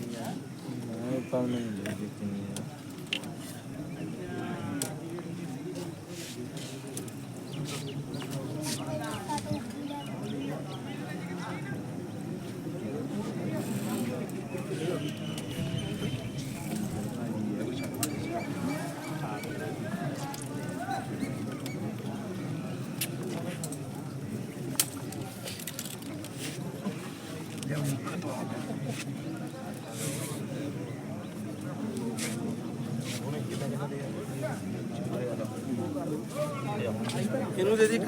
ਮੈਂ ਪਾਉਣ ਨਹੀਂ ਦੇ ਦਿੱਤੀ ਇਹਨੂੰ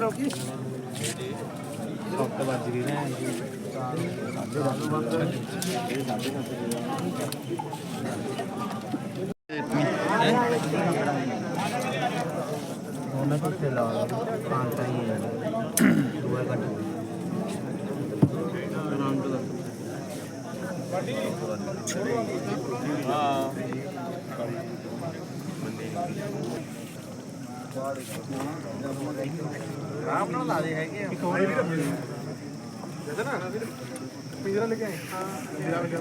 ਦੇ ਦੀ ਕਰੋਕੀ ਫੱਕ ਵੱਜ ਗਈ ਨਾ ਉਹਨਾਂ ਕੋਲ ਤੇ ਲਾ ਕਾਂਟਾ ਹੀ ਹੈ। ਦੂਆ ਕੱਟ ਆਰਾਮ ਨਾਲ ਲਾ ਦੇ ਹੈਗੇ ਇੱਕ ਹੋਰ ਵੀ ਦੇ ਨਾ ਪਿੰਜਰਾ ਲੈ ਕੇ ਆਏ ਹਾਂ ਪਿੰਜਰਾ ਲੈ ਕੇ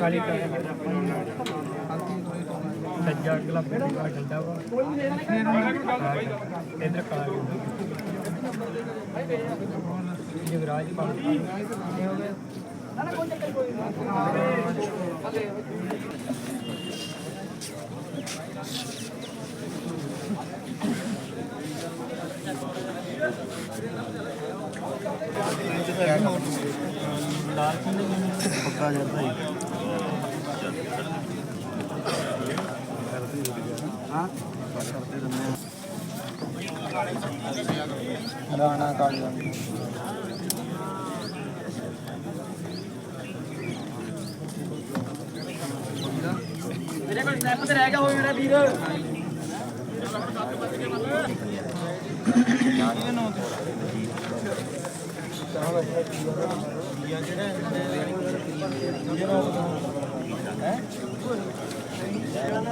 ਕਾਲੀ ਸੱਜਾ ਅਗਲਾ ਫਿਰ ਆ ਡੰਡਾ ਵਾ। ਇਧਰ ਕਾਲਾ ਜਗਰਾਜ ਪਾ ਇਹ ਹੋ ਗਿਆ ਪੱਕਾ ਜਾਂਦਾ ਹੀ ਹਾਂ ਕਰਦੇ ਰਹਿੰਦੇ ਰਾਣਾ ਕਾਲ ਮੇਰੇ ਕੋਲ ਸਨੈਪ ਤੇ ਰਹਿ ਗਿਆ ਹੋਏ ਮੇਰਾ ਵੀਰ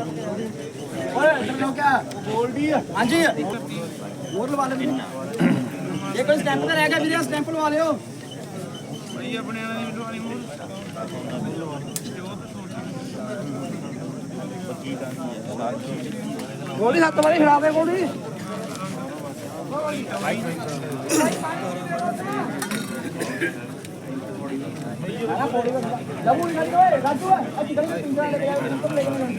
ਓਏ ਇੱਧਰ ਕਿਆ ਗੋਲਡੀ ਹਾਂਜੀ। ਹੋਰ ਲਵਾ ਲੈ ਇਹ ਕੋਈ ਸਟੈਂਪ ਤੇ ਰਹਿ ਗਿਆ ਵੀਰੇ ਸਟੈਂਪ ਲਵਾ ਲਿਓ ਗੋਲੀ ਸੱਤ ਵਾਰੀ ਖਿਲਾ ਦੇ ਗੋਲੀ ਲੰਮੂ ਨਿਕਲ ਓਏ ਰਾਜੂ ਅੱਜ ਕੱਲ ਪਿੰਜਰਾ ਲੈ ਕੇ ਆਇਆ ਉੱਪਰ ਲੈ ਕੇ ਆਇਆ ਵੀਰੇ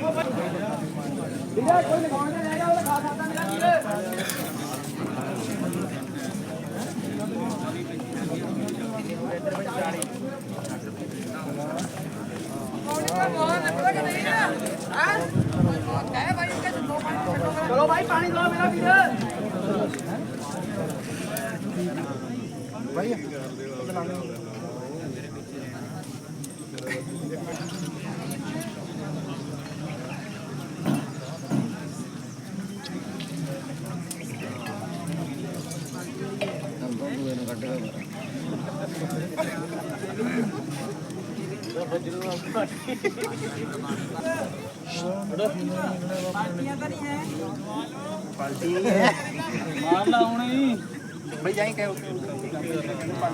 ਕੋਈ ਨਹੀਂ ਮੇਰਾ ਵੀਰੇ ਚਲੋ ਭਾਈ ਪਾਣੀ ਦਿਓ ਮੇਰਾ ਵੀਰ ਮਾਰ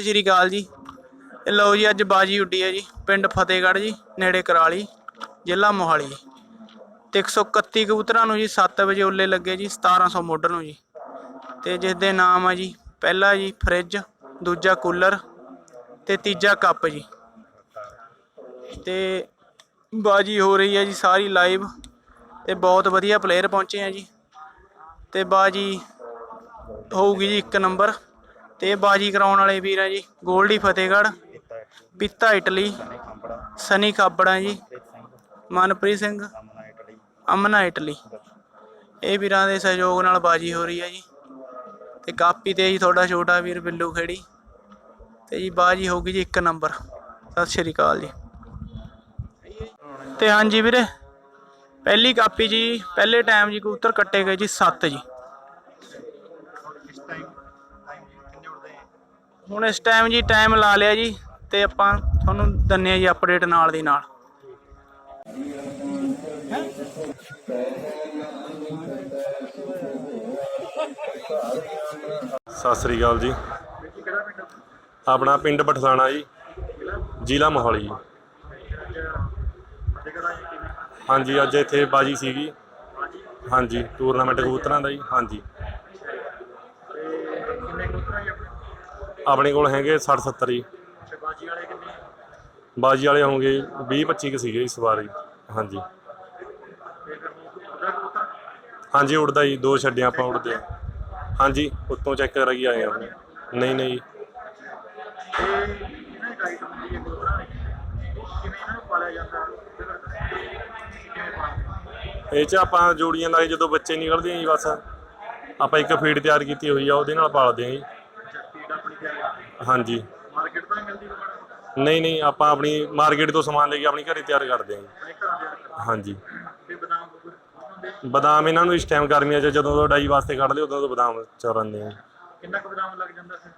ਸਤਿ ਸ਼੍ਰੀ ਅਕਾਲ ਜੀ। ਇਹ ਲਓ ਜੀ, ਅੱਜ ਬਾਜੀ ਉੱਡੀ ਹੈ ਜੀ, ਪਿੰਡ ਫਤਿਹਗੜ੍ਹ ਜੀ, ਨੇੜੇ ਕਰਾਲੀ, ਜ਼ਿਲ੍ਹਾ ਮੋਹਾਲੀ। ਜੀ ਤੇ 131 ਕਬੂਤਰਾਂ ਨੂੰ ਜੀ 7 ਵਜੇ ਉੱਲੇ ਲੱਗੇ ਜੀ 1700 ਮੋਢਰ ਨੂੰ ਜੀ। ਤੇ ਜਿਸ ਦੇ ਨਾਮ ਆ ਜੀ, ਪਹਿਲਾ ਜੀ, ਫ੍ਰਿਜ, ਦੂਜਾ ਕੂਲਰ ਤੇ ਤੀਜਾ ਕੱਪ ਜੀ। ਤੇ ਬਾਜੀ ਹੋ ਰਹੀ ਹੈ ਜੀ, ਸਾਰੀ ਲਾਈਵ ਤੇ ਬਹੁਤ ਵਧੀਆ ਪਲੇਅਰ ਪਹੁੰਚੇ ਆ ਜੀ। ਤੇ ਬਾਜੀ ਹੋਊਗੀ ਜੀ ਇੱਕ ਨੰਬਰ। ਤੇ ਬਾਜੀ ਕਰਾਉਣ ਵਾਲੇ ਵੀਰ ਆ ਜੀ, ਗੋਲਡੀ ਫਤਿਹਗੜ੍ਹ, ਪਿੱਤਾ ਇਟਲੀ, ਸਨੀ ਖਾਬੜਾ ਜੀ, ਮਨਪ੍ਰੀਤ ਸਿੰਘ, ਅਮਨਾ ਇਟਲੀ। ਇਹ ਵੀਰਾਂ ਦੇ ਸਹਿਯੋਗ ਨਾਲ ਬਾਜੀ ਹੋ ਰਹੀ ਹੈ ਜੀ। ਤੇ ਕਾਪੀ ਤੇ ਜੀ ਤੁਹਾਡਾ ਛੋਟਾ ਵੀਰ ਬਿੱਲੂ ਖੇੜੀ। ਤੇ ਜੀ ਬਾਜੀ ਹੋ ਗਈ ਜੀ ਇੱਕ ਨੰਬਰ। ਸਤਿ ਸ਼੍ਰੀ ਅਕਾਲ ਜੀ। ਤੇ ਹਾਂਜੀ ਵੀਰੇ, ਪਹਿਲੀ ਕਾਪੀ ਜੀ, ਪਹਿਲੇ ਟਾਈਮ ਜੀ ਕਬੂਤਰ ਕੱਟੇ ਗਏ ਜੀ 7 ਜੀ। ਹੁਣ ਇਸ ਟਾਈਮ ਜੀ ਟਾਈਮ ਲਾ ਲਿਆ ਜੀ ਤੇ ਆਪਾਂ ਤੁਹਾਨੂੰ ਦੰਨੇ ਆ ਜੀ ਅਪਡੇਟ ਨਾਲ ਦੀ ਨਾਲ। ਸਤਿ ਸ੍ਰੀ ਅਕਾਲ ਜੀ। ਆਪਣਾ ਪਿੰਡ ਬਠਸਾਣਾ ਜੀ, ਜ਼ਿਲ੍ਹਾ ਮੋਹਾਲੀ ਜੀ। ਹਾਂਜੀ, ਅੱਜ ਇੱਥੇ ਬਾਜੀ ਸੀਗੀ। ਹਾਂਜੀ ਟੂਰਨਾਮੈਂਟ ਕਬੂਤਰਾਂ ਦਾ ਜੀ, ਹਾਂਜੀ। ਆਪਣੇ ਕੋਲ ਹੈਗੇ 60 70 ਜੀ। ਬਾਜੀ ਵਾਲੇ ਹੋਣਗੇ 20 25 ਕੁ ਸੀਗੇ ਇਸ ਵਾਰ ਜੀ। ਹਾਂਜੀ। ਹਾਂਜੀ ਉੜਦਾ ਜੀ ਦੋ ਛੱਡਿਆ ਆਪਾਂ ਉੜਦੇ ਆ ਹਾਂਜੀ ਉੱਤੋਂ ਚੈੱਕ ਕਰਾਈ ਆਏ ਆ ਨਹੀਂ ਨਹੀਂ। ਇਹ ਚ ਆਪਾਂ ਜੋੜੀਆਂ ਲਾ ਕੇ ਜਦੋਂ ਬੱਚੇ ਨਿਕਲਦੇ ਆ ਜੀ ਬਸ ਆਪਾਂ ਇੱਕ ਫੀਡ ਤਿਆਰ ਕੀਤੀ ਹੋਈ ਆ ਉਹਦੇ ਨਾਲ ਪਾਲਦੇ ਆ ਜੀ। ਹਾਂਜੀ। ਨਹੀਂ ਨਹੀਂ ਆਪਾਂ ਆਪਣੀ ਮਾਰਕੀਟ ਤੋਂ ਸਮਾਨ ਲੈ ਕੇ ਆਪਣੀ ਘਰੇ ਤਿਆਰ ਕਰਦੇ ਜੀ ਹਾਂਜੀ। ਬਦਾਮ ਇਹਨਾਂ ਨੂੰ ਇਸ ਟਾਈਮ ਗਰਮੀਆਂ 'ਚ ਜਦੋਂ ਤੋਂ ਡਾਈ ਵਾਸਤੇ ਕੱਢ ਲਿਓ ਉਦੋਂ ਤੋਂ ਬਦਾਮ ਚੋਰਨਦੇ ਆ। ਕਿੰਨਾ ਕੁ ਬਦਾਮ ਲੱਗ ਜਾਂਦਾ ਫਿਰ?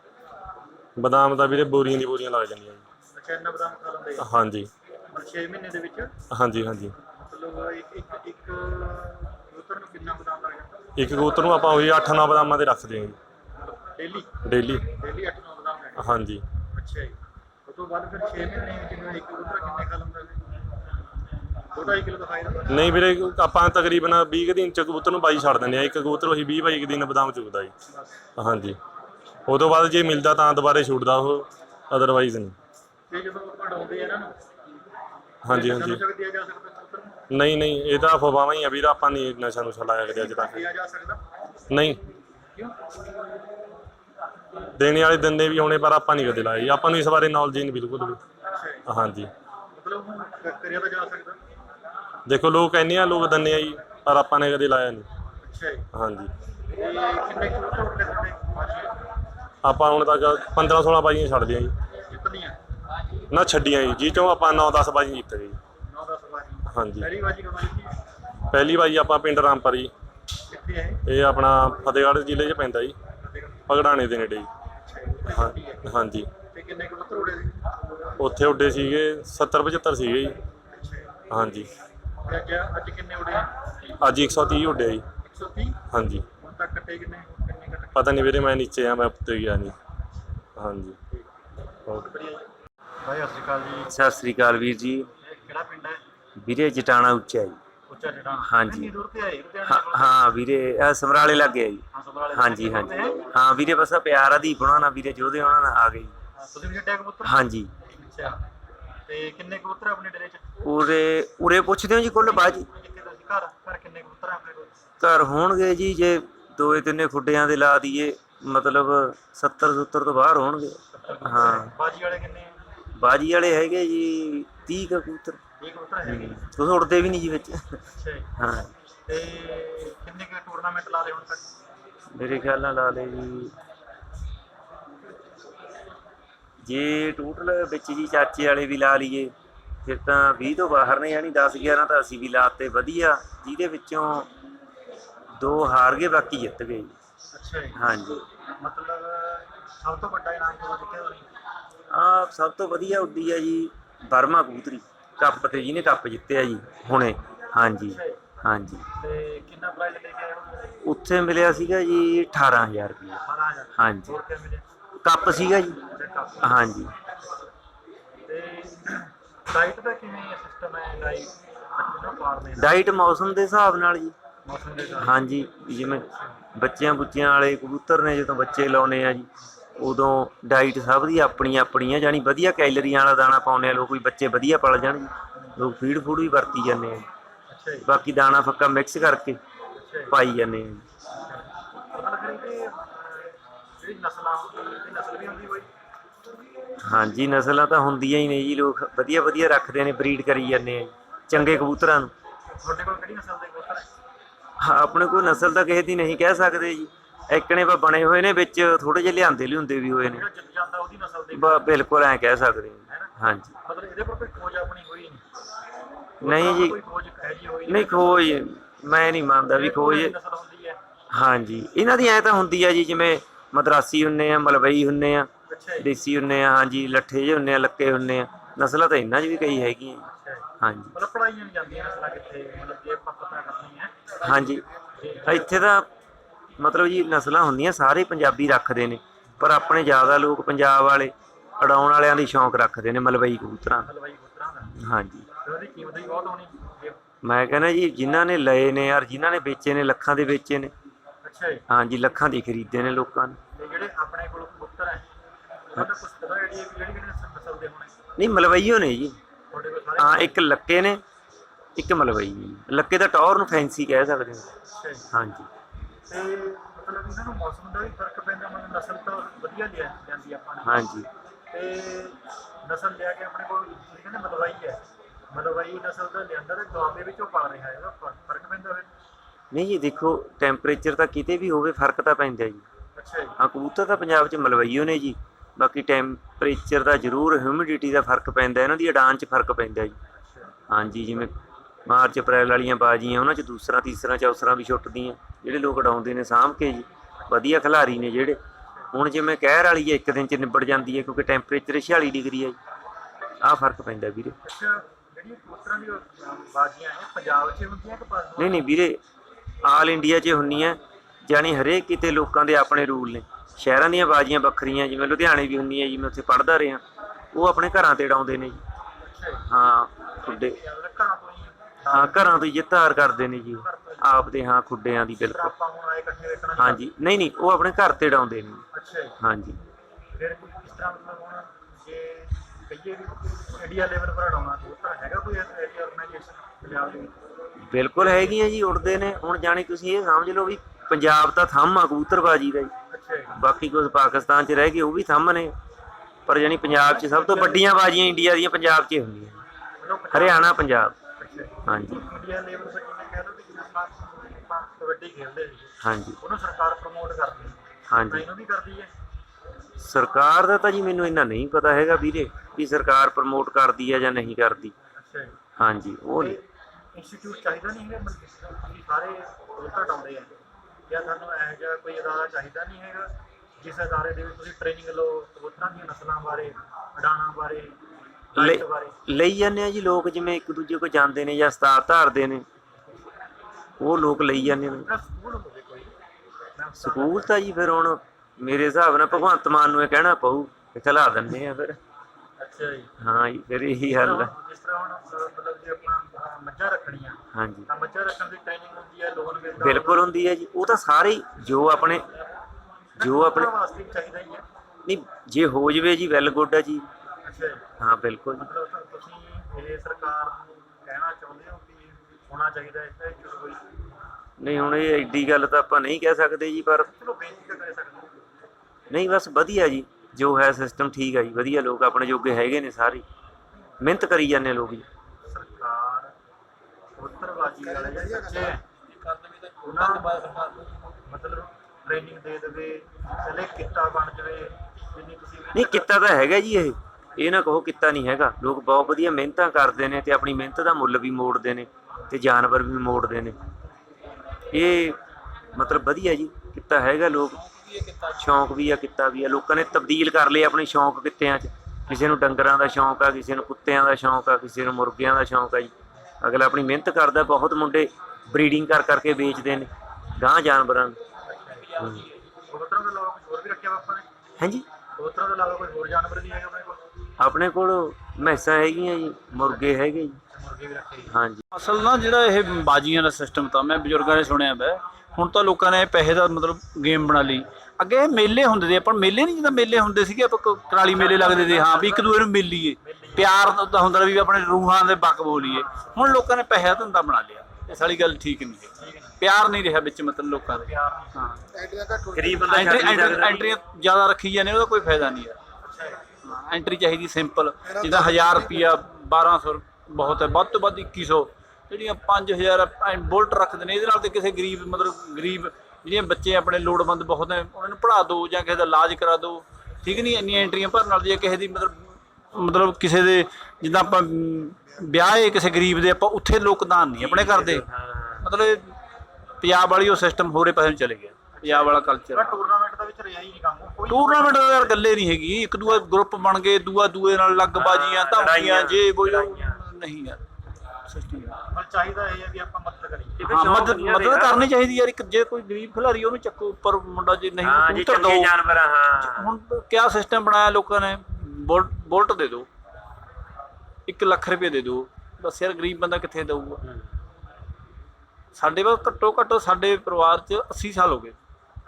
ਬਦਾਮ ਤਾਂ ਵੀਰੇ ਬੋਰੀਆਂ ਦੀ ਬੋਰੀਆਂ ਲੱਗ ਜਾਂਦੀਆਂ। ਜੀ ਅੱਛਾ ਇੰਨਾ ਬਦਾਮ ਖਾ ਲੈਂਦੇ ਆ? ਹਾਂਜੀ। ਮਤਲਬ 6 ਮਹੀਨੇ ਦੇ ਵਿੱਚ? ਹਾਂਜੀ ਹਾਂਜੀ। ਮਤਲਬ ਇੱਕ ਇੱਕ ਇੱਕ ਕਬੂਤਰ ਨੂੰ ਕਿੰਨਾ ਬਦਾਮ ਲੱਗ ਜਾਂਦਾ? ਇੱਕ ਕਬੂਤਰ ਨੂੰ ਆਪਾਂ ਉਹੀ 8-9 ਬਦਾਮਾਂ ਤੇ ਰੱਖਦੇ ਹਾਂ ਡੇਲੀ ਜੀ। ਡੇਲੀ? ਡੇਲੀ। 8-9 ਬਦਾਮ ਲੈਣੇ ਹਾਂਜੀ। ਅੱਛਾ ਜੀ। ਉਸ ਤੋਂ ਬਾਅਦ ਫਿਰ 6 ਮਹੀਨੇ ਵਿੱਚ ਇੱਕ ਕਬੂਤਰ ਕਿੰਨੇ ਖਾ ਲੈਂਦਾ ਹੈ ਛੋਟਾ 1 ਕਿਲੋ ਦਾ ਖਾਈ ਨਹੀਂ ਵੀਰੇ ਆਪਾਂ ਤਕਰੀਬਨ 20 ਕੁ ਦਿਨ ਚ ਕਬੂਤਰ ਨੂੰ ਬਾਈ ਛੱਡ ਦਿੰਦੇ ਆ ਇੱਕ ਕਬੂਤਰ ਉਹੀ 20 ਬਾਈ ਦਿਨ ਬਦਾਮ ਚੁਗਦਾ ਜੀ। ਹਾਂਜੀ। ਤੋਂ ਬਾਅਦ ਜੇ ਮਿਲਦਾ ਤਾਂ ਦੁਬਾਰੇ ਛੁੱਟਦਾ ਉਹ ਅਦਰਵਾਈਜ਼ ਨਹੀਂ। ਤੇ ਜਦੋਂ ਆਪਾਂ ਡਾਉਂਦੇ ਆ ਇਹਨਾਂ ਨੂੰ ਹਾਂਜੀ ਹਾਂਜੀ। ਨਹੀਂ ਨਹੀਂ ਇਹ ਤਾਂ ਅਫਵਾਹਾਂ ਹੀ ਆ ਵੀਰ ਆਪਾਂ ਨਹੀਂ ਨਸ਼ਾ ਨੂੰ ਛਲਾਇਆ ਕਰਿਆ ਅੱਜ ਤੱਕ। ਨਹੀਂ। ਕਿਉਂ? ਦੇਣੇ ਵਾਲੇ ਦਿੰਦੇ ਵੀ ਹੋਣੇ ਪਰ ਆਪਾਂ ਨਹੀਂ ਕਦੇ ਲਾਏ। ਜੀ। ਆਪਾਂ ਨੂੰ ਇਸ ਬਾਰੇ ਨੌਲੇਜ ਨਹੀਂ ਬਿਲਕੁਲ ਵੀ। ਹਾਂਜੀ। ਮਤਲਬ ਹੁਣ ਕ- ਕਰਿਆ ਤਾਂ ਜਾ ਸਕਦਾ। ਦੇਖੋ ਲੋਕ ਕਹਿੰਦੇ ਆ ਲੋਕ ਦਿੰਦੇ ਆ ਜੀ ਪਰ ਆਪਾਂ ਨੇ ਕਦੇ ਲਾਇਆ ਨਹੀਂ। ਅੱਛਾ ਜੀ। ਹਾਂਜੀ। ਕਿੰਨੇ ਤੁਹਾਡੇ ਮਾਸ਼ੀ ਆਪਾਂ ਹੁਣ ਤੱਕ 15 16 ਬਾਜੀਆਂ ਛੱਡਦੇ ਆ ਜੀ। ਕਿਤਨੀਆਂ ਨਾ ਛੱਡੀਆਂ ਜੀ ਜੀ ਚੋਂ ਆਪਾਂ 9 10 ਬਾਜੀਆਂ ਜਿੱਤ ਗਏ ਜੀ। 9 10 ਵਾਰੀ ਹਾਂਜੀ। ਪਹਿਲੀ ਬਾਜੀ ਆਪਾਂ ਪਿੰਡ ਰਾਮਪੁਰ ਜੀ। ਕਿੱਥੇ ਹੈ ਇਹ ਆਪਣਾ ਫਤਿਹਗੜ੍ਹ ਜ਼ਿਲ੍ਹੇ 'ਚ ਪੈਂਦਾ ਜੀ? ਪਗੜਾਣੇ ਦੇ ਨੇੜੇ ਜੀ। ਹਾਂ- ਜੀ ਹੈ ਹਾਂਜੀ। ਤੇ ਕਿੰਨੇ ਕਬੂਤਰ ਉੜੇ ਸੀ ਉੱਥੇ ਉੱਡੇ ਸੀਗੇ 70 75 ਸੀਗੇ ਜੀ। ਹਾਂਜੀ। ਤੇ ਅੱਜ ਅੱਜ ਕਿੰਨੇ ਉੜੇ ਆ? ਅੱਜ 130 ਉੱਡੇ ਜੀ। 130 ਹਾਂਜੀ। ਹੁਣ ਤੱਕ ਕੱਟੇ ਕਿੰਨੇ ਕਿੰਨੇ ਕੱਟੇ ਪਤਾ ਨਹੀਂ ਵੀਰੇ ਮੈਂ ਨੀਚੇ ਆ ਮੈਂ ਉੱਤੇ ਗਿਆ ਨਹੀਂ। ਹਾਂਜੀ। ਬੜੀਆ ਜੀ ਭਾਈ ਸਤਿ ਸ਼੍ਰੀ ਅਕਾਲ ਜੀ। ਸਤਿ ਸ੍ਰੀ ਅਕਾਲ ਵੀਰ ਜੀ। ਕਿਹੜਾ ਪਿੰਡ ਹੈ? ਵੀਰੇ ਜਟਾਣਾ ਉੱਚਾ ਜੀ। ਉੱਚਾ ਜਿਹੜਾ ਹਾਂਜੀ। ਕਿੰਨੀ ਦੂਰ ਤੇ ਆਏ ਲੁਧਿਆਣੇ ਹਾਂ ਵੀਰੇ ਇਹ ਸਮਰਾਲੇ ਲੱਗੇ ਜੀ। ਹਾਂ ਸਮਰਾਲੇ ਹਾਂਜੀ ਹਾਂਜੀ। ਹਾਂ? ਵੀਰੇ ਬਸ ਆਹ ਪਿਆਰ ਅਧੀਪ ਉਹਨਾਂ ਨਾਲ ਵੀਰੇ ਜੋਦੇ ਉਹਨਾਂ ਨਾਲ ਆ ਗਈ ਹੈ। ਤੁਸੀਂ ਵੀ ਛੱਡਿਆ ਕਬੂਤਰ? ਹਾਂਜੀ। ਅੱਛਾ। ਤੇ ਕਿੰਨੇ ਕਬੂਤਰ ਆ ਆਪਣੇ ਡੇਰੇ ਚ? ਉਰੇ ਉਰੇ ਪੁੱਛਦੇ ਹੋ ਜੀ ਕੁੱਲ ਬਾਜੀ? ਕਿੱਥੇ ਤੁਸੀਂ ਘਰ ਘਰ ਕਿੰਨੇ ਕਬੂਤਰ ਆ ਆਪਣੇ ਕੋਲ? ਘਰ ਹੋਣਗੇ ਜੀ ਜੇ ਦੋਏ ਤਿੰਨੇ ਖੁੱਡਿਆਂ ਦੇ ਲਾ ਦਈਏ ਮਤਲਬ 70 70 ਤੋਂ ਬਾਹਰ ਹੋਣਗੇ। ਹਾਂ। ਬਾਜੀ ਵਾਲੇ ਕਿੰਨੇ ਆ? ਬਾਜੀ ਵਾਲੇ ਹੈਗੇ ਜੀ 30 ਕੁ ਕਬੂਤਰ। ਇਹ ਕਬੂਤਰ ਹੈਗੇ ਕੁਝ ਉੜਦੇ ਵੀ ਨਹੀਂ ਜੀ ਵਿੱਚ। ਅੱਛਾ ਜੀ। ਹਾਂ ਤੇ ਕਿੰਨੇ ਕੁ ਟੂਰਨਾਮੈਂਟ ਲਾ ਲਏ ਹੁਣ ਤੱਕ? ਮੇਰੇ ਖਿਆਲ ਨਾਲ ਲਾ ਲੇ ਜੀ। ਜੇ ਟੋਟਲ ਵਿੱਚ ਜੀ ਚਾਚੇ ਵਾਲੇ ਵੀ ਲਾ ਲਈਏ ਫਿਰ ਤਾਂ 20 ਤੋਂ ਬਾਹਰ ਨੇ ਯਾਨੀ 10 11 ਤਾਂ ਅਸੀਂ ਵੀ ਲਾਤੇ ਵਧੀਆ ਜਿਹਦੇ ਵਿੱਚੋਂ ਦੋ ਹਾਰ ਗਏ ਬਾਕੀ ਜਿੱਤ ਗਏ ਜੀ। ਅੱਛਾ ਜੀ। ਹਾਂਜੀ। ਮਤਲਬ ਸਭ ਤੋਂ ਵੱਡਾ ਇਨਾਮ ਕਿਹੜਾ ਜਿੱਤਿਆ ਤੁਸੀਂ? ਆ ਸਭ ਤੋਂ ਵਧੀਆ ਉੱਡੀ ਆ ਜੀ ਬਰਮਾ ਕਬੂਤਰੀ। ਕੱਪ ਤੇ ਜਿਹਨੇ ਕੱਪ ਜਿੱਤਿਆ ਜੀ ਹੁਣੇ। ਹਾਂਜੀ ਹਾਂਜੀ। ਤੇ ਕਿੰਨਾ ਪ੍ਰਾਈਜ਼ ਲੈ ਕੇ ਆਏ ਹੋ? ਉੱਥੇ ਮਿਲਿਆ ਸੀਗਾ ਜੀ 18000 ਰੁਪਏ 18000 ਹਾਂਜੀ। ਹੋਰ ਕੱਪ ਸੀਗਾ ਜੀ। ਹਾਂਜੀ। ਤੇ ਡਾਈਟ ਦਾ ਕਿਵੇਂ ਸਿਸਟਮ ਹੈ? ਡਾਈਟ ਮੌਸਮ ਦੇ ਹਿਸਾਬ ਨਾਲ ਜੀ। ਮੌਸਮ ਦੇ ਨਾਲ। ਹਾਂਜੀ ਜਿਵੇਂ ਬੱਚਿਆਂ ਬੁੱਚਿਆਂ ਵਾਲੇ ਕਬੂਤਰ ਨੇ ਜਦੋਂ ਬੱਚੇ ਲਾਉਨੇ ਆ ਜੀ। ਉਦੋਂ ਡਾਈਟ ਸਭ ਦੀ ਆਪਣੀ ਆਪਣੀ ਆ ਜਾਨੀ ਵਧੀਆ ਕੈਲਰੀਆਂ ਵਾਲਾ ਦਾਣਾ ਪਾਉਨੇ ਆ ਲੋਕ ਵੀ ਬੱਚੇ ਵਧੀਆ ਪਲ ਜਾਣ ਜੀ। ਲੋਕ ਫੀਡ ਫੂਡ ਵੀ ਵਰਤੀ ਜਾਂਦੇ ਆ। ਜੀ। ਅੱਛਾ ਜੀ। ਬਾਕੀ ਦਾਣਾ ਫੱਕਾ ਮਿਕਸ ਕਰਕੇ ਪਾਈ ਜਾਂਦੇ ਆ। ਜਿਹੜੀ ਨਸਲਾਂ ਹੁੰਦੀ ਨਸਲ ਵੀ ਹੁੰਦੀ ਹਾਂਜੀ ਨਸਲਾਂ ਤਾਂ ਹੁੰਦੀਆਂ ਹੀ ਨੇ ਜੀ ਲੋਕ ਵਧੀਆ ਵਧੀਆ ਰੱਖਦੇ ਨੇ ਬਰੀਡ ਕਰੀ ਜਾਂਦੇ ਆ। ਚੰਗੇ ਕਬੂਤਰਾਂ ਨੂੰ। ਤੁਹਾਡੇ ਕੋਲ ਕਿਹੜੀ ਨਸਲ ਦੇ ਕਬੂਤਰ ਹੈ? ਆਪਣੇ ਕੋਈ ਨਸਲ ਤਾਂ ਕਿਸੇ ਦੀ ਨਹੀਂ ਕਹਿ ਸਕਦੇ ਜੀ। ਐਕਣੇ ਬਾ ਬਣੇ ਹੋਏ ਨੇ ਵਿੱਚ ਥੋੜੇ ਜਿਹੇ ਲਿਆਂਦੇ ਲਿਉਂਦੇ ਵੀ ਹੋਏ ਨੇ। ਜਿੱਤ ਜਾਂਦਾ ਉਹਦੀ ਨਸਲ ਦੇ ਬ- ਬਿਲਕੁਲ ਐਂ ਕਹਿ ਸਕਦੇ ਹਾਂ। ਹਾਂਜੀ। ਮਤਲਬ ਇਹਦੇ ਪਰ ਕੋਈ ਖੋਜ ਆਪਣੀ ਹੋਈ ਨਹੀਂ। ਨਹੀਂ ਜੀ। ਕੋਈ ਖੋਜ ਹੈ ਜੀ ਹੋਈ ਨਹੀਂ ਖੋਜ ਮੈਂ ਨਹੀਂ ਮੰਨਦਾ ਵੀ ਖੋਜ ਨਸਲ ਹੁੰਦੀ ਹੈ। ਹਾਂਜੀ। ਇਹਨਾਂ ਦੀ ਐ ਤਾਂ ਹੁੰਦੀ ਆ ਜੀ ਜਿਵੇਂ ਮਦਰਾਸੀ ਹੁੰਨੇ ਆ ਮਲਵਈ ਹੁੰਨੇ ਆ ਅੱਛਾ ਜੀ। ਦੇਸੀ ਹੁੰਨੇ ਆ ਹਾਂਜੀ ਲੱਠੇ ਜਿਹੇ ਹੁੰਨੇ ਆ ਲੱਕੇ ਹੁੰਨੇ ਆ। ਨਸਲਾਂ ਤਾਂ ਇਹਨਾਂ 'ਚ ਵੀ ਕਈ ਹੈਗੀਆਂ। ਜੀ। ਅੱਛਾ ਜੀ। ਹਾਂਜੀ। ਮਤਲਬ ਪੜਾਈਆਂ ਨਹੀਂ ਜਾਂਦੀਆਂ ਨਸਲਾਂ ਕਿੱਥੇ? ਮਤਲਬ ਜੇ ਆਪਾਂ ਪਤਾ ਕਰਨੀ ਹੈ। ਹਾਂਜੀ। ਇੱਥੇ ਤਾਂ ਮਤਲਬ ਜੀ ਨਸਲਾਂ ਹੁੰਦੀਆਂ ਸਾਰੇ ਪੰਜਾਬੀ ਰੱਖਦੇ ਨੇ ਪਰ ਆਪਣੇ ਜ਼ਿਆਦਾ ਲੋਕ ਪੰਜਾਬ ਵਾਲੇ ਉਡਾਉਣ ਵਾਲਿਆਂ ਦੀ ਸ਼ੌਂਕ ਰੱਖਦੇ ਨੇ ਮਲਵਈ ਕਬੂਤਰਾਂ ਦਾ। ਮਲਵਾਈ ਦਾ? ਹਾਂਜੀ। ਤੇ ਉਹਦੀ ਕੀਮਤ ਵੀ ਬਹੁਤ ਹੋਣੀ ਜੇ- ਮੈਂ ਕਹਿੰਦਾ ਜੀ ਜਿਨ੍ਹਾਂ ਨੇ ਲਏ ਨੇ ਯਾਰ ਜਿਨ੍ਹਾਂ ਨੇ ਵੇਚੇ ਨੇ ਲੱਖਾਂ ਦੇ ਵੇਚੇ ਨੇ। ਅੱਛਾ ਜੀ। ਹਾਂਜੀ ਲੱਖਾਂ ਦੇ ਖਰੀਦੇ ਨੇ ਲੋਕਾਂ ਨੇ। ਤੇ ਜਿਹੜੇ ਆਪਣੇ ਕੋਲ ਕਬੂਤਰ ਹੈ ਉਹਦਾ ਕੁਝ ਪਤਾ ਜਿਹੜੀ ਜਿਹੜੀ ਕਿਹੜੀ ਨਸਲ ਦੇ ਹੋਣੇ? ਨਹੀਂ ਮਲਵਈਓ ਨੇ ਜੀ। ਹਾਂ ਇੱਕ ਲੱਕੇ ਨੇ ਇੱਕ ਮਲਵਈ। ਲੱਕੇ ਦਾ ਟੌਰ ਨੂੰ ਫੈਂਸੀ ਕਹਿ ਸਕਦੇ ਹਾਂ ਹਾਂਜੀ। ਤੇ ਮਤਲਬ ਇਹਨਾਂ ਨੂੰ ਮੌਸਮ ਦਾ ਵੀ ਫ਼ਰਕ ਪੈਂਦਾ ਮਤਲਬ ਨਸਲ ਤਾਂ ਵਧੀਆ ਲਿਆ ਜਾਂਦੀ ਆਪਾਂ ਨੇ। ਹਾਂਜੀ। ਤੇ ਨਸਲ ਲਿਆ ਕੇ ਆਪਣੇ ਕੋਲ ਤੁਸੀਂ ਕਹਿੰਦੇ ਮਲਵਾਈ ਹੈ। ਮਲਵਾਈ ਨਸਲ ਦਾ ਲਿਆਂਦਾ ਤੇ ਦੁਆਬੇ ਵਿੱਚੋਂ ਪਲ ਰਿਹਾ ਹੈ ਉਹਦਾ ਫਰ- ਫ਼ਰਕ ਪੈਂਦਾ ਫਿਰ? ਨਹੀਂ ਜੀ ਦੇਖੋ ਟੈਂਪਰੇਚਰ ਤਾਂ ਕਿਤੇ ਵੀ ਹੋਵੇ ਫ਼ਰਕ ਤਾਂ ਪੈਂਦਾ ਜੀ। ਅੱਛਾ ਜੀ। ਹਾਂ ਕਬੂਤਰ ਤਾਂ ਪੰਜਾਬ 'ਚ ਮਲਵਈਓ ਨੇ ਜੀ। ਬਾਕੀ ਟੈਂਪਰੇਚਰ ਦਾ ਜ਼ਰੂਰ ਹਿਊਮਿਡਿਟੀ ਦਾ ਫ਼ਰਕ ਪੈਂਦਾ ਇਹਨਾਂ ਦੀ ਉਡਾਨ 'ਚ ਫ਼ਰਕ ਪੈਂਦਾ ਜੀ। ਹਾਂਜੀ ਜਿਵੇਂ ਮਾਰਚ ਅਪ੍ਰੈਲ ਵਾਲੀਆਂ ਬਾਜੀਆਂ ਉਹਨਾਂ 'ਚ ਦੂਸਰਾ ਤੀਸਰਾ ਚੌਸਰਾ ਵੀ ਛੁੱਟਦੀਆਂ। ਜਿਹੜੇ ਲੋਕ ਉਡਾਉਂਦੇ ਨੇ ਸਾਂਭ ਕੇ ਜੀ। ਵਧੀਆ ਖਿਲਾਰੀ ਨੇ ਜਿਹੜੇ। ਹੁਣ ਜਿਵੇਂ ਕਹਿਰ ਵਾਲੀ ਹੈ ਇੱਕ ਦਿਨ 'ਚ ਨਿਬੜ ਜਾਂਦੀ ਹੈ ਕਿਉਂਕਿ ਟੈਂਪਰੇਚਰ 46 ਡਿਗਰੀ ਹੈ ਜੀ। ਆਹ ਫ਼ਰਕ ਪੈਂਦਾ ਵੀਰੇ। ਅੱਛਾ ਜਿਹੜੀਆਂ ਕਬੂਤਰਾਂ ਦੀ ਬਾਜ਼ੀਆਂ ਹੈ ਪੰਜਾਬ 'ਚ ਹੁੰਦੀਆਂ ਕਿ ਪਰ ਨਹੀਂ ਨਹੀਂ ਵੀਰੇ ਆਲ ਇੰਡੀਆ 'ਚ ਹੁੰਦੀਆਂ ਜਾਣੀ ਹਰੇਕ ਕਿਤੇ ਲੋਕਾਂ ਦੇ ਆਪਣੇ ਰੂਲ ਨੇ। ਸ਼ਹਿਰਾਂ ਦੀਆਂ ਬਾਜ਼ੀਆਂ ਵੱਖਰੀਆਂ ਜਿਵੇਂ ਲੁਧਿਆਣੇ ਵੀ ਹੁੰਦੀਆਂ ਜੀ ਮੈਂ ਉੱਥੇ ਪੜ੍ਹਦਾ ਰਿਹਾ। ਉਹ ਆਪਣੇ ਘਰਾਂ ਤੇ ਡਾਉਂਦੇ ਨੇ ਜੀ। ਹਾਂ ਖੁੱਡੇ ਮਤਲਬ ਘਰਾਂ ਤੋਂ ਹੀ ਘਰਾਂ ਤੋਂ ਹੀ ਜਿੱਤਾਰ ਕਰਦੇ ਨੇ ਜੀ। ਆਪ ਦੇ ਹਾਂ ਖੁੱਡਿਆਂ ਦੀ ਬਿਲਕੁਲ। ਆਪਾਂ ਹੁਣ ਆਏ ਇਕੱਠੇ ਵੇਖਣਾ ਹਾਂਜੀ ਨਹੀਂ ਨਹੀਂ ਉਹ ਆਪਣੇ ਘਰ ਤੇ ਡਾਉਂਦੇ ਨੇ। ਅੱਛਾ ਜੀ। ਹਾਂਜੀ। ਫਿਰ ਕੋਈ ਇਸ ਤਰ੍ਹਾਂ ਮਤਲਬ ਹੁਣ ਜੇ ਕਹੀਏ ਵੀ ਇੰਡੀਆ ਲੈਵਲ ਪਰ ਉਡਾਉਣਾ ਕਬੂਤਰ ਹੈਗਾ ਕੋਈ ਐਸੀ ਆਰਗੇਨਾਈਜੇਸ਼ਨ ਪੰਜਾਬ ਦੇ ਵਿੱਚ? ਬਿਲਕੁਲ ਹੈਗੀਆਂ ਜੀ ਉੜਦੇ ਨੇ। ਹੁਣ ਜਾਣੀ ਤੁਸੀਂ ਇਹ ਸਮਝ ਲਓ ਵੀ ਪੰਜਾਬ ਤਾਂ ਥੰਮ ਆ ਕਬੂਤਰਬਾਜੀ ਦਾ ਜੀ। ਜੀ। ਬਾਕੀ ਕੁਝ ਪਾਕਿਸਤਾਨ 'ਚ ਰਹਿ ਗਏ ਉਹ ਵੀ ਥੰਮ ਨੇ। ਪਰ ਜਾਣੀ ਪੰਜਾਬ 'ਚ ਸਭ ਤੋਂ ਵੱਡੀਆਂ ਬਾਜ਼ੀਆਂ ਇੰਡੀਆ ਦੀਆਂ ਪੰਜਾਬ 'ਚ ਹੁੰਦੀਆਂ ਹਰਿਆਣਾ ਪੰਜਾਬ। ਅੱਛਾ ਜੀ ਹਾਂਜੀ। ਇੰਡੀਆ ਲੈਵਲ ਤੇ ਜਿਵੇਂ ਕਹਿ ਲਓ ਕਿ ਜਿਵੇਂ ਆਪਾਂ ਆਪਾਂ ਕਬੱਡੀ ਖੇਡਦੇ ਸੀ। ਹਾਂਜੀ। ਉਹਨੂੰ ਸਰਕਾਰ ਪ੍ਰਮੋਟ ਕਰਦੀ ਹੈ। ਤਾਂ ਹਾਂਜੀ। ਇਹਨੂੰ ਵੀ ਕਰਦੀ ਹੈ। ਸਰਕਾਰ ਦਾ ਤਾਂ ਜੀ ਮੈਨੂੰ ਇੰਨਾ ਨਹੀਂ ਪਤਾ ਹੈਗਾ ਵੀਰੇ ਵੀ ਸਰਕਾਰ ਪ੍ਰਮੋਟ ਕਰਦੀ ਹੈ ਜਾਂ ਨਹੀਂ ਕਰਦੀ। ਅੱਛਾ ਜੀ। ਹਾਂਜੀ ਉਹ ਨਹੀਂ। ਇੰਸਟੀਚਿਊਟ ਚਾਹੀਦਾ ਨਹੀਂ ਹੈਗਾ ਮਤਲਬ ਕਿ ਸਾਰੇ ਕਬੂਤਰ ਡਾਉਂਦੇ ਆ। ਜਾਂ ਸਾਨੂੰ ਇਹੋ ਜਿਹਾ ਕੋਈ ਅਦਾਰਾ ਚਾਹੀਦਾ ਨਹੀਂ ਹੈਗਾ। ਜਿਸ ਅਦਾਰੇ ਦੇ ਵਿੱਚ ਤੁਸੀਂ ਟ੍ਰੇਨਿੰਗ ਲਓ ਕਬੂਤਰਾਂ ਦੀਆਂ ਨਸਲਾਂ ਬਾਰੇ ਉਡਾਣਾਂ ਬਾਰੇ ਲੈ- ਲਈ ਜਾਂਦੇ ਆ ਜੀ ਲੋਕ ਜਿਵੇਂ ਇੱਕ ਦੂਜੇ ਕੋਲ ਜਾਂਦੇ ਨੇ ਜਾਂ ਉਸਤਾਦ ਧਾਰਦੇ ਨੇ। ਉਹ ਲੋਕ ਲਈ ਜਾਂਦੇ ਨੇ। ਸਕੂਲ ਹੋਵੇ ਕੋਈ। ਮੈਂ ਉਸਤਾਦ- ਸਕੂਲ ਤਾਂ ਜੀ ਫਿਰ ਹੁਣ ਮੇਰੇ ਹਿਸਾਬ ਨਾਲ ਭਗਵੰਤ ਮਾਨ ਨੂੰ ਇਹ ਕਹਿਣਾ ਪਊ ਕਿ ਖਿਲਾ ਦਿੰਦੇ ਆ ਫਿਰ। ਅੱਛਾ ਜੀ। ਹਾਂ ਜੀ ਫਿਰ ਇਹੀ ਹੱਲ ਹੈ ਜਿਸ ਤਰ੍ਹਾਂ ਹੁਣ ਅਹ, ਮਤਲਬ ਜੇ ਆਪਣਾ ਅਹ, ਮੱਝਾਂ ਰੱਖਣੀਆਂ ਹਾਂਜੀ ਤਾਂ ਮੱਝਾਂ ਰੱਖਣ ਦੀ ਟ੍ਰੇਨਿੰਗ ਹੁੰਦੀ ਹੈ ਲੋਨ ਮਿਲਦਾ ਬਿਲਕੁਲ ਹੁੰਦੀ ਹੈ ਜੀ। ਉਹ ਤਾਂ ਸਾਰੇ ਹੀ ਜੋ ਆਪਣੇ ਜੋ ਆਪਣੇ ਉਹਨਾਂ ਵਾਸਤੇ ਵੀ ਚਾਹੀਦਾ ਹੀ ਹੈ। ਨਹੀਂ ਜੇ ਹੋ ਜਵੇ ਜੀ ਵੈਲ ਗੁੱਡ ਹੈ ਜੀ। ਅੱਛਾ ਹਾਂ ਬਿਲਕੁਲ। ਜੀ ਮਤਲਬ ਤਾਂ ਤੁਸੀਂ ਇਹ ਸਰਕਾਰ ਨੂੰ ਕਹਿਣਾ ਚਾਹੁੰਦੇ ਹੋ ਕਿ ਹੋਣਾ ਚਾਹੀਦਾ ਇਸ ਤੇ ਕੋਈ ਨਹੀਂ ਹੁਣ ਇਹ ਐਡੀ ਗੱਲ ਤਾਂ ਆਪਾਂ ਨਹੀਂ ਕਹਿ ਸਕਦੇ ਜੀ ਪਰ ਚਲੋ ਬੇਨਤੀ ਤਾਂ ਕਰ ਸਕਦੇ ਹੋ। ਨਹੀਂ ਬਸ ਵਧੀਆ ਜੀ ਜੋ ਹੈ ਸਿਸਟਮ ਠੀਕ ਹੈ ਜੀ ਵਧੀਆ ਲੋਕ ਆਪਣੇ ਜੋਗੇ ਹੈਗੇ ਨੇ ਸਾਰੇ। ਮਿਹਨਤ ਕਰੀ ਜਾਂਦੇ ਲੋਕ ਜੀ। ਸਰਕਾਰ ਉੱਤਰਵਾਜੀ ਵਾਲੇ ਬੱਚੇ ਹੈ। ਉਹਨਾਂ ਨੂੰ ਮਤਲਬ ਟ੍ਰੇਨਿੰਗ ਦੇ ਦੇਵੇ ਪਹਿਲੇ ਕਿੱਤਾ ਬਣ ਜਾਵੇ ਜਿੰਨੀ ਤੁਸੀਂ ਨਹੀਂ ਕੀਤਾ ਤਾਂ ਹੈਗਾ ਜੀ ਇਹ। ਇਹ ਨਾ ਕਹੋ ਕੀਤਾ ਨਹੀਂ ਹੈਗਾ। ਲੋਕ ਬਹੁਤ ਵਧੀਆ ਮਿਹਨਤਾਂ ਕਰਦੇ ਨੇ ਤੇ ਆਪਣੀ ਮਿਹਨਤ ਦਾ ਮੁੱਲ ਵੀ ਮੋੜਦੇ ਨੇ ਤੇ ਜਾਨਵਰ ਵੀ ਮੋੜਦੇ ਨੇ। ਇਹ ਮਤਲਬ ਵਧੀਆ ਜੀ ਕੀਤਾ ਹੈਗਾ ਲੋਕ। ਸ਼ੌਂਕ ਵੀ ਆ ਕੀਤਾ ਵੀ ਆ। ਲੋਕਾਂ ਨੇ ਤਬਦੀਲ ਕਰ ਲਏ ਆਪਣੇ ਸ਼ੌਂਕ ਕਿੱਤਿਆਂ 'ਚ। ਕਿਸੇ ਨੂੰ ਡੰਗਰਾਂ ਦਾ ਸ਼ੌਂਕ ਆ ਕਿਸੇ ਨੂੰ ਕੁੱਤਿਆਂ ਦਾ ਸ਼ੌਂਕ ਆ ਕਿਸੇ ਨੂੰ ਮੁਰਗਿਆਂ ਦਾ ਸ਼ੌਂਕ ਆ ਜੀ। ਅਗਲਾ ਆਪਣੀ ਮਿਹਨਤ ਕਰਦਾ ਬਹੁਤ ਮੁੰਡੇ ਬਰੀਡਿੰਗ ਕਰ ਕਰਕੇ ਵੇਚਦੇ ਨੇ ਗਾਂ ਜਾਨਵਰਾਂ ਨੂੰ। ਕਬੂਤਰਾਂ ਤੋਂ ਇਲਾਵਾ ਕੁਝ ਹੋਰ ਵੀ ਰੱਖਿਆ ਆਪਾਂ ਨੇ? ਹਾਂਜੀ ਕਬੂਤਰਾਂ ਤੋਂ ਇਲਾਵਾ ਕੋਈ ਹੋਰ ਜਾਨਵਰ ਵੀ ਹੈਗਾ ਆਪਣੇ ਕੋਲ? ਆਪਣੇ ਕੋਲ ਮੈਸਾਂ ਹੈਗੀਆਂ ਜੀ ਮੁਰਗੇ ਹੈਗੇ ਜੀ। ਮੁਰਗੇ ਵੀ ਰੱਖੇ ਜੀ ਹਾਂਜੀ। ਅਸਲ ਨਾ ਜਿਹੜਾ ਇਹ ਬਾਜੀਆਂ ਦਾ ਸਿਸਟਮ ਤਾਂ ਮੈਂ ਬਜ਼ੁਰਗਾਂ ਨੇ ਸੁਣਿਆ ਵੈ। ਹੁਣ ਤਾਂ ਲੋਕਾਂ ਨੇ ਪੈਸੇ ਦਾ ਮਤਲਬ ਗੇਮ ਬਣਾ ਲਈ। ਅੱਗੇ ਇਹ ਮੇਲੇ ਹੁੰਦੇ ਸੀ ਆਪਾਂ ਮੇਲੇ ਨਹੀਂ ਜਿੱਦਾਂ ਮੇਲੇ ਹੁੰਦੇ ਸੀਗੇ ਆਪਾਂ ਕਰਾਲੀ ਮੇਲੇ ਲੱਗਦੇ ਸੀ। ਹਾਂ ਵੀ ਇੱਕ ਦੂਜੇ ਨੂੰ ਮਿਲ ਲਈਏ ਪਿਆਰ ਤਾਂ ਹੁੰਦਾ ਵੀ ਆਪਣੇ ਰੂਹਾਂ ਦੇ ਬਕ ਬੋਲੀਏ। ਹੁਣ ਲੋਕਾਂ ਨੇ ਪੈਸਾ ਧੰਦਾ ਬਣਾ ਲਿਆ। ਇਸ ਵਾਲੀ ਗੱਲ ਠੀਕ ਨਹੀਂ ਹੈ। ਪਿਆਰ ਨਹੀਂ ਰਿਹਾ ਵਿੱਚ ਮਤਲਬ ਲੋਕਾਂ ਦੇ। ਹਾਂ। ਗਰੀਬ ਬੰਦਾ ਐਂਟਰੀ ਛੱਡ ਨਹੀਂ ਐਂਟਰੀ ਸਕਦਾ। ਜੀ। ਐਂਟਰੀਆਂ ਜ਼ਿਆਦਾ ਰੱਖੀ ਜਾਂਦੇ ਉਹਦਾ ਕੋਈ ਫਾਇਦਾ ਨਹੀਂ ਹੈ ਹਾਂ, ਐਂਟਰੀ ਚਾਹੀਦੀ ਸਿੰਪਲ ਜਿੱਦਾਂ 1000 ਰੁਪਿਆ 1200 ਬਹੁਤ ਹੈ ਵੱਧ ਤੋਂ ਵੱਧ 2100 ਜਿਹੜੀਆਂ 5000 ਐਂ ਬੁਲਟ ਰੱਖਦੇ ਨੇ ਇਹਦੇ ਨਾਲ ਤੇ ਕਿਸੇ ਗਰੀਬ ਮਤਲਬ ਗਰੀਬ ਜਿਹੜੀਆਂ ਬੱਚੇ ਆਪਣੇ ਲੋੜਵੰਦ ਬਹੁਤ ਨੇ ਉਹਨਾਂ ਨੂੰ ਪੜ੍ਹਾ ਦਿਓ ਜਾਂ ਕਿਸੇ ਦਾ ਇਲਾਜ ਕਰਾ ਦਿਓ ਠੀਕ ਨਹੀਂ ਇੰਨੀਆਂ ਐਂਟਰੀਆਂ ਭਰਨ ਨਾਲ ਜੇ ਕਿਸੇ ਦੀ ਮਤਲਬ ਮਤਲਬ ਕਿਸੇ ਦੇ ਜਿੱਦਾਂ ਆਪਾਂ ਵਿਆਹ ਹੈ ਕਿਸੇ ਗਰੀਬ ਦੇ ਆਪਾਂ ਉੱਥੇ ਲੋਕਦਾਨ ਨਹੀਂ ਆਪਣੇ ਕਰਦੇ ਮਤਲਬ ਇਹ ਪੰਜਾਬ ਵਾਲੀ ਉਹ ਸਿਸਟਮ ਹੋਰੇ ਪਾਸੇ ਨੂੰ ਚਲੇ ਗਿਆ ਪੰਜਾਬ ਵਾਲਾ ਕਲਚਰ ਟੂਰਨਾਮੈਂਟ ਦੇ ਵਿੱਚ ਰਿਹਾ ਹੀ ਨਹੀਂ ਕੰਮ ਕੋਈ ਟੂਰਨਾਮੈਂਟ ਦਾ ਯਾਰ ਗੱਲੇ ਨਹੀਂ ਹੈਗੀ। ਇੱਕ ਦੂਆ ਗਰੁੱਪ ਬਣ ਗਏ ਦੂਆ ਦੂਏ ਨਾਲ ਲੱਗ ਬਾਜੀਆਂ ਧਮਕੀਆਂ ਜੇ ਲੜਾਈਆਂ। ਨਹੀਂ ਯਾਰ ਪਰ ਚਾਹੀਦਾ ਇਹ ਹੈ ਵੀ ਆਪਾਂ ਮਦਦ ਕਰੀਏ। ਹਾਂ ਮਦਦ ਮਦਦ ਕਰਨੀ ਚਾਹੀਦੀ ਯਾਰ। ਇੱਕ ਜੇ ਕੋਈ ਗਰੀਬ ਖਿਲਾੜੀ ਉਹਨੂੰ ਚੱਕੋ ਉੱਪਰ ਮੁੰਡਾ ਜੇ ਨਹੀਂ ਹਾਂ ਜੀ ਕਬੂਤਰ ਚੰਗੇ। ਜਾਨਵਰ ਹਾਂ। ਹੁਣ ਕਿਆ ਸਿਸਟਮ ਬਣਾਇਆ ਲੋਕਾਂ ਨੇ? ਬੁਲਟ ਬੁਲਟ ਦੇ ਦਿਓ 1 ਲੱਖ ਰੁਪਏ ਦੇ ਦਿਓ ਬਸ ਯਾਰ ਗਰੀਬ ਬੰਦਾ ਕਿੱਥੇ ਦੇਊਗਾ? ਸਾਡੇ ਕੋਲ ਘੱਟੋ ਘੱਟੋ ਸਾਡੇ ਪਰਿਵਾਰ 'ਚ 80 ਸਾਲ ਹੋ ਗਏ।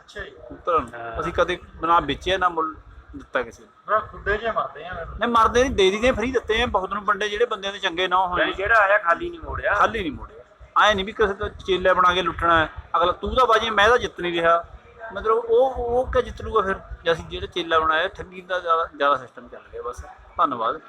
ਅੱਛਾ ਜੀ। ਅਸੀਂ ਕਦੇ ਨਾ ਵੇਚਿਆ ਨਾ ਮੁੱਲ ਦਿੱਤਾ ਕਿਸੇ ਨੂੰ। ਬੜਾ ਖੁੱਦੇ ਜੇ ਮਰਦੇ ਆ ਨਹੀਂ ਮਰਦੇ ਨਹੀਂ ਦੇ ਦਿੰਦੇ ਫ੍ਰੀ ਦਿੱਤੇ ਆ। ਬਹੁਤ ਨੂੰ ਬੰਦੇ ਜਿਹੜੇ ਬੰਦਿਆਂ ਦੇ ਚੰਗੇ ਨਾ ਹੋਏ ਜਿਹੜਾ ਆਇਆ ਖਾਲੀ ਨਹੀਂ ਮੋੜਿਆ। ਖਾਲੀ ਨਹੀਂ ਮੋੜਿਆ। ਐ ਨਹੀਂ ਵੀ ਕਿਸੇ ਤੋਂ ਚੇਲੇ ਬਣਾ ਕੇ ਲੁੱਟਣਾ ਹੈ। ਅਗਲਾ ਤੂੰ ਤਾਂ ਬਾਜੀ ਮੈਂ ਤਾਂ ਜਿੱਤ ਨਹੀਂ ਰਿਹਾ। ਮਤਲਬ ਉਹ ਉਹ ਕਿ ਜਿੱਤ ਲੂਗਾ ਫਿਰ? ਜੇ ਅਸੀਂ ਜਿਹੜੇ ਚੇਲਾ ਬਣਾਇਆ ਠੱਗੀ ਦਾ ਜ਼ਿਆਦਾ ਜ਼ਿਆਦਾ ਸਿਸਟਮ ਚੱਲ ਗਿਆ ਬਸ। ਧੰਨਵਾਦ।